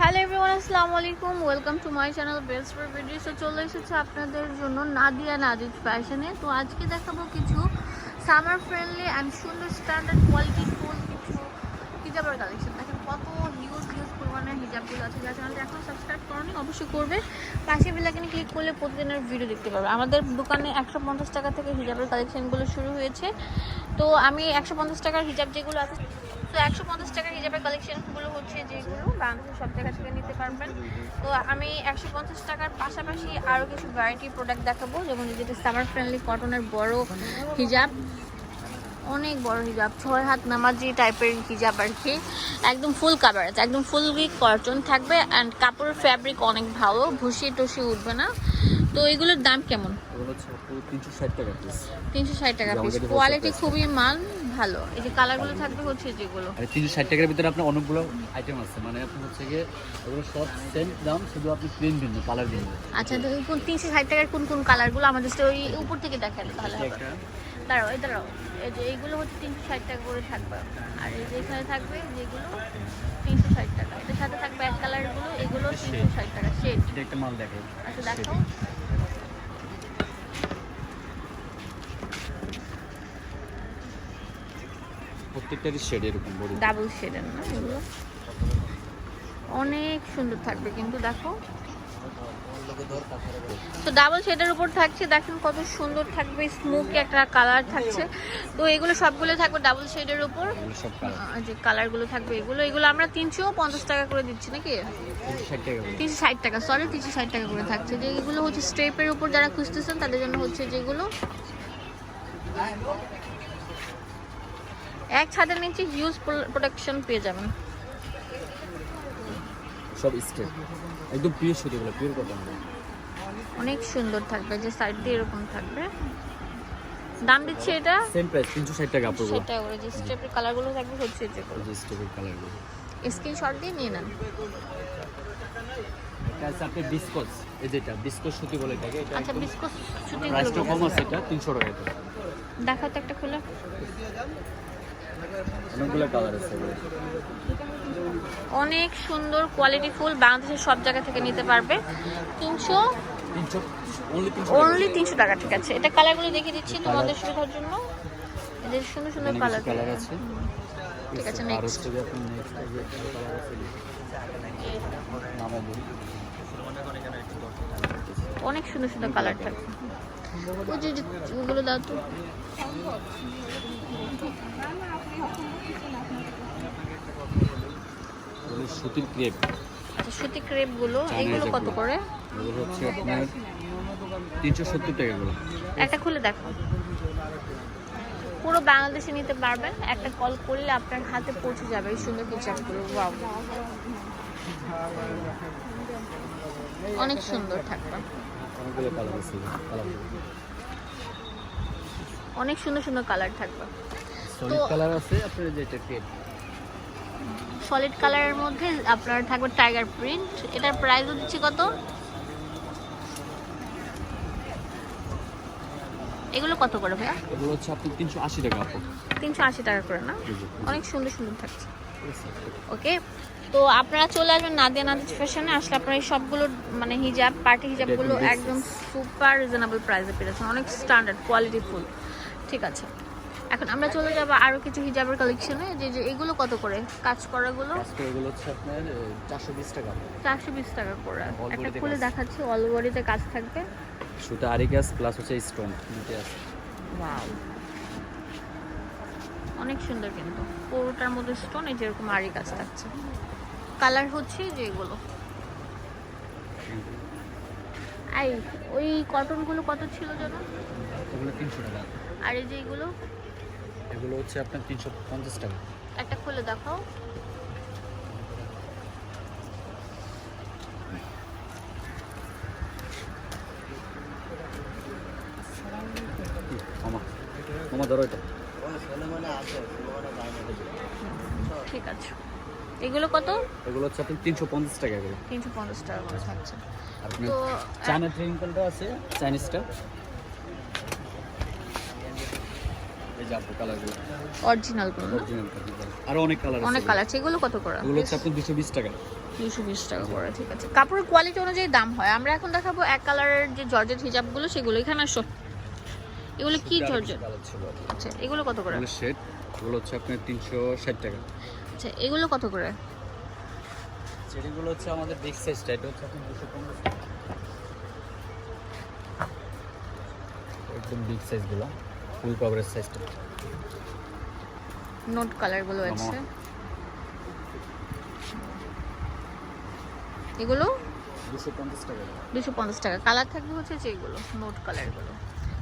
Hello everyone আসসালামু আলাইকুম welcome to my channel best for video so চলে এসেছে আপনাদের জন্য নাদিয়া নাদিজ ফ্যাশনে তো আজকে দেখাবো কিছু সামার ফ্রেন্ডলি অ্যান্ড সুন্দর স্ট্যান্ডার্ড কোয়ালিটি ফুল, কিছু হিজাবের কালেকশন দেখেন কত হিউজ হিউজ পরিমাণের হিজাবগুলো আছে। যার চ্যানেলটা এখন সাবস্ক্রাইব করেনি, অবশ্যই করবে। পাশে বেলাকানে ক্লিক করলে প্রতিদিনের ভিডিও দেখতে পাবে। আমাদের দোকানে একশো পঞ্চাশ টাকা থেকে হিজাবের কালেকশনগুলো শুরু হয়েছে। তো আমি একশো পঞ্চাশ টাকার হিজাব যেগুলো আছে তো একশো পঞ্চাশ টাকার হিজাবের কালেকশনগুলো হচ্ছে যেগুলো বাংলাদেশের সব জায়গা থেকে নিতে পারবেন। তো আমি একশো পঞ্চাশ টাকার পাশাপাশি আরও কিছু ভ্যারাইটি প্রোডাক্ট দেখাবো, যেমন যেটা সামার ফ্রেন্ডলি কটনের বড় হিজাব। অনেক বড় হিজাব, ছয় হাত নামাজি টাইপের হিজাব আর কি। একদম ফুল কাভারেজ একদম ফুললি কটন থাকবে। অ্যান্ড কাপড়ের ফ্যাব্রিক অনেক ভালো ভুসি টুসি উঠবে না। তো এগুলোর দাম কেমন? তিনশো ষাট টাকা পিস কোয়ালিটি খুবই মান ভালো। এই যে কালারগুলো থাকবে হচ্ছে যেগুলো। আর তিনশো ষাট টাকার ভিতরে আপনার অনেকগুলো আইটেম আছে। মানে আপনি হচ্ছে গিয়ে ওগুলো সব সেম দাম শুধু আপনি ভিন্ন কালার ভিন্ন আচ্ছা তো কোন তিনশো ষাট টাকার কোন কোন কালারগুলো আমাদের ওই উপর থেকে দেখালে তাহলে হবে। দাঁড়াও এই দাঁড়াও। এই যে এইগুলো হচ্ছে তিনশো ষাট টাকা করে থাকবে। আর এই যে এখানে থাকবে যেগুলো তিনশো ষাট টাকা। এটার সাথে থাকবে এক কালারগুলো এগুলো তিনশো ষাট টাকা শেড এটা একটা মাল দেখে আচ্ছা দেখো প্রত্যেকটারই শেড এরকম বড়। ডাবল শেডের না এগুলো? অনেক সুন্দর থাকবে কিন্তু দেখো। তো ডাবল শেডের উপর থাকছে দেখেন কত সুন্দর থাকবে স্মোকি একটা কালার থাকছে। তো এগুলো সবগুলো থাকবে ডাবল শেডের উপর। যে কালারগুলো থাকবে এগুলো এগুলো আমরা তিনশো পঞ্চাশ টাকা করে দিচ্ছি নাকি? তিনশো ষাট টাকা সরি তিনশো ষাট টাকা করে থাকছে। যে এগুলো হচ্ছে স্টেপের উপর যারা খুঁজতেছেন তাদের জন্য হচ্ছে যেগুলো এক ছাদের নিচে হিউজ প্রোটেকশন পেয়ে যাবেন। সব স্টেপ একদম পিওর সুতো এগুলো পিওর কটন অনেক সুন্দর থাকবে যে সাইড দিয়ে এরকম থাকবে। দাম দিচ্ছে এটা সেম প্রাইস তিনশো ষাট টাকা আপুর সেটা করে যে স্টেপের কালারগুলো থাকবে হচ্ছে যেগুলো যে স্টেপের কালারগুলো স্ক্রিনশট দিয়ে নিয়ে নেন। এটা আছে বিস্কস এই যেটা বিস্কস সুতি বলে এটাকে এটা আচ্ছা একদম বিস্কুট প্রাইসটা কম আছে এটা তিনশো টাকা দেখাও তো একটা খুলে। অনেকগুলো কালার আছে অনেক সুন্দর কোয়ালিটি ফুল বাংলাদেশের সব জায়গা থেকে নিতে পারবে। তিনশো? অনলি তিনশো টাকা। ঠিক আছে। এটা কালারগুলো দেখিয়ে দিচ্ছি তোমাদের সুবিধার জন্য। এদের সুন্দর সুন্দর কালার আছে। ঠিক আছে, নেক্সট অনেক সুন্দর সুন্দর কালার থাকবে ওগুলো দাও তো। এগুলো সুতির ক্রেপ। আচ্ছা এগুলো কত করে? এগুলো হচ্ছে আপনার তিনশো সত্তর টাকা এগুলো। একটা খুলে দেখো। পুরো বাংলাদেশে নিতে পারবেন। একটা কল করলে আপনার হাতে পৌঁছে যাবে এই সুন্দর হিজাবগুলো ওয়াও অনেক সুন্দর থাকবে। অনেকগুলো কালার আছে কালার অনেক সুন্দর সুন্দর কালার থাকবে। সলিড কালার আছে আপনার যেটা ক্রেপ সলিড কালারের মধ্যে আপনার থাকবে টাইগার প্রিন্ট এটার প্রাইসও দিচ্ছি কত? এগুলো কত করে ভাইয়া? এগুলো হচ্ছে আপনার তিনশো আশি টাকা তিনশো আশি টাকা করে না। অনেক সুন্দর সুন্দর থাকছে? ওকে? তো আপনারা চলে আসবেন নাদিয়া নাদিজ ফ্যাশনে আসলে আপনারা এই সবগুলো মানে হিজাব পার্টি হিজাবগুলো একদম সুপার রিজনেবল প্রাইসে পেয়েছেন অনেক স্ট্যান্ডার্ড কোয়ালিটি ফুল ঠিক আছে। এখন আমরা চলে যাব আরও কিছু হিজাবের কালেকশনে যে যে এগুলো কত করে? কাজ করাগুলো এগুলো? হচ্ছে আপনার চারশো বিশ টাকা চারশো বিশ টাকা করে। একটা খুলে দেখাচ্ছি অল বডিতে কাজ থাকবে। সুতা আরি প্লাস হচ্ছে স্টোন দুটো আছে। ওয়াও অনেক সুন্দর কিন্তু। পুরোটার মধ্যে স্টোন এই যেরকম আরি কাজ থাকছে। কালার হচ্ছে যে এগুলো। আই ওই কটনগুলো কত ছিল যেন এগুলো তিনশো টাকা। আর এই যে এগুলো? এগুলো হচ্ছে আপনার তিনশো পঞ্চাশ টাকা। একটা খুলে দেখাও। মামা ধরো এটা। ঠিক আছে। এগুলো কত? এগুলো হচ্ছে আপনার তিনশো পঞ্চাশ টাকা এগুলো তিনশো পঞ্চাশ টাকা করে থাকছে তো চায়না ট্রেনিংটা আছে চাইনিজটা। এই যে আপু কালারগুলো। অরিজিনাল আরও অনেক কালার অনেক কালার কত করে? এগুলো হচ্ছে টাকা। টাকা করে ঠিক আছে। কাপড়ের কোয়ালিটি অনুযায়ী দাম হয়। আমরা এখন দেখাবো এক কালারের যে জর্জেট হিজাবগুলো সেগুলো এখানে আসো এগুলো কি জর্জেট আচ্ছা এগুলো কত করে? এগুলো শেড এগুলো হচ্ছে আপনার তিনশো ষাট টাকা। আচ্ছা এগুলো কত করে? সেটিগুলো হচ্ছে আমাদের বিগ সাইজটা এটা হচ্ছে আপনার দুশো পঞ্চাশ একদম বিগ সাইজগুলো ফুল কভারেজ সাইজটা নোট কালারগুলো। আছে। এগুলো? দুশো পঞ্চাশ টাকা। দুশো পঞ্চাশ টাকা। কালার থাকবে হচ্ছে যেগুলো নোট কালারগুলো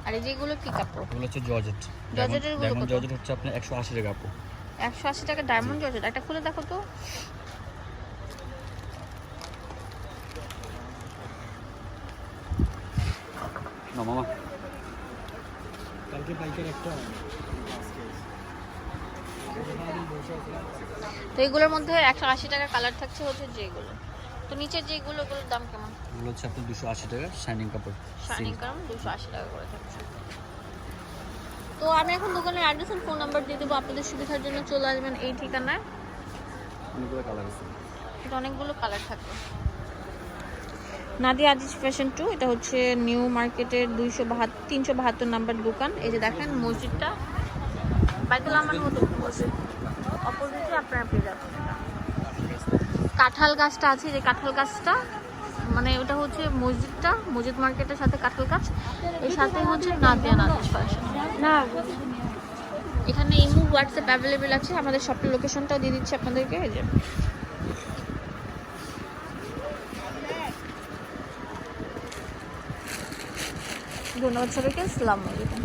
আর এই যেগুলো কি কাপড়? এগুলো হচ্ছে জর্জেট। জর্জেটেরগুলো ডায়মন্ড কত? জর্জেট হচ্ছে আপনার একশো আশি টাকা আপু একশো আশি টাকা ডায়মন্ড জর্জেট। একটা খুলে দেখো তো। না মামা। কালকে বাইকের একটা তো এগুলোর মধ্যে একশো আশি টাকা কালার থাকছে হচ্ছে যেগুলো। তো নিচের যেগুলো ওগুলোর দাম কেমন? এগুলো হচ্ছে আপনার দুশো আশি টাকা শাইনিং কাপড় শাইনিং কারণ দুশো আশি টাকা করে থাকছে। তো আমি এখন দোকানের অ্যাড্রেস আর ফোন নাম্বার দিয়ে দেবো আপনাদের সুবিধার জন্য চলে আসবেন এই ঠিকানায়। অনেকগুলো কালার আছে। এটা অনেকগুলো কালার থাকবে। নাদিয়া আজিজ ফ্যাশন টু এটা হচ্ছে নিউ মার্কেটের দুইশো বাহাত্তর তিনশো বাহাত্তর নাম্বার দোকান। এই যে দেখেন মসজিদটা বাইতুল আমার মতো বসে অপোজিটে আপনারা পেয়ে যাবেন। কাঁঠাল গাছটা আছে যে কাঁঠাল গাছটা মানে ওটা হচ্ছে মসজিদটা মসজিদ মার্কেটের সাথে কাঁঠাল গাছ এর সাথে হচ্ছে নাদিয়া না। এখানে ইমো হোয়াটসঅ্যাপ অ্যাভেলেবেল আছে আমাদের শপের লোকেশনটাও দিয়ে দিচ্ছি আপনাদেরকে এই যে। ধন্যবাদ সবাইকে আসসালামু আলাইকুম।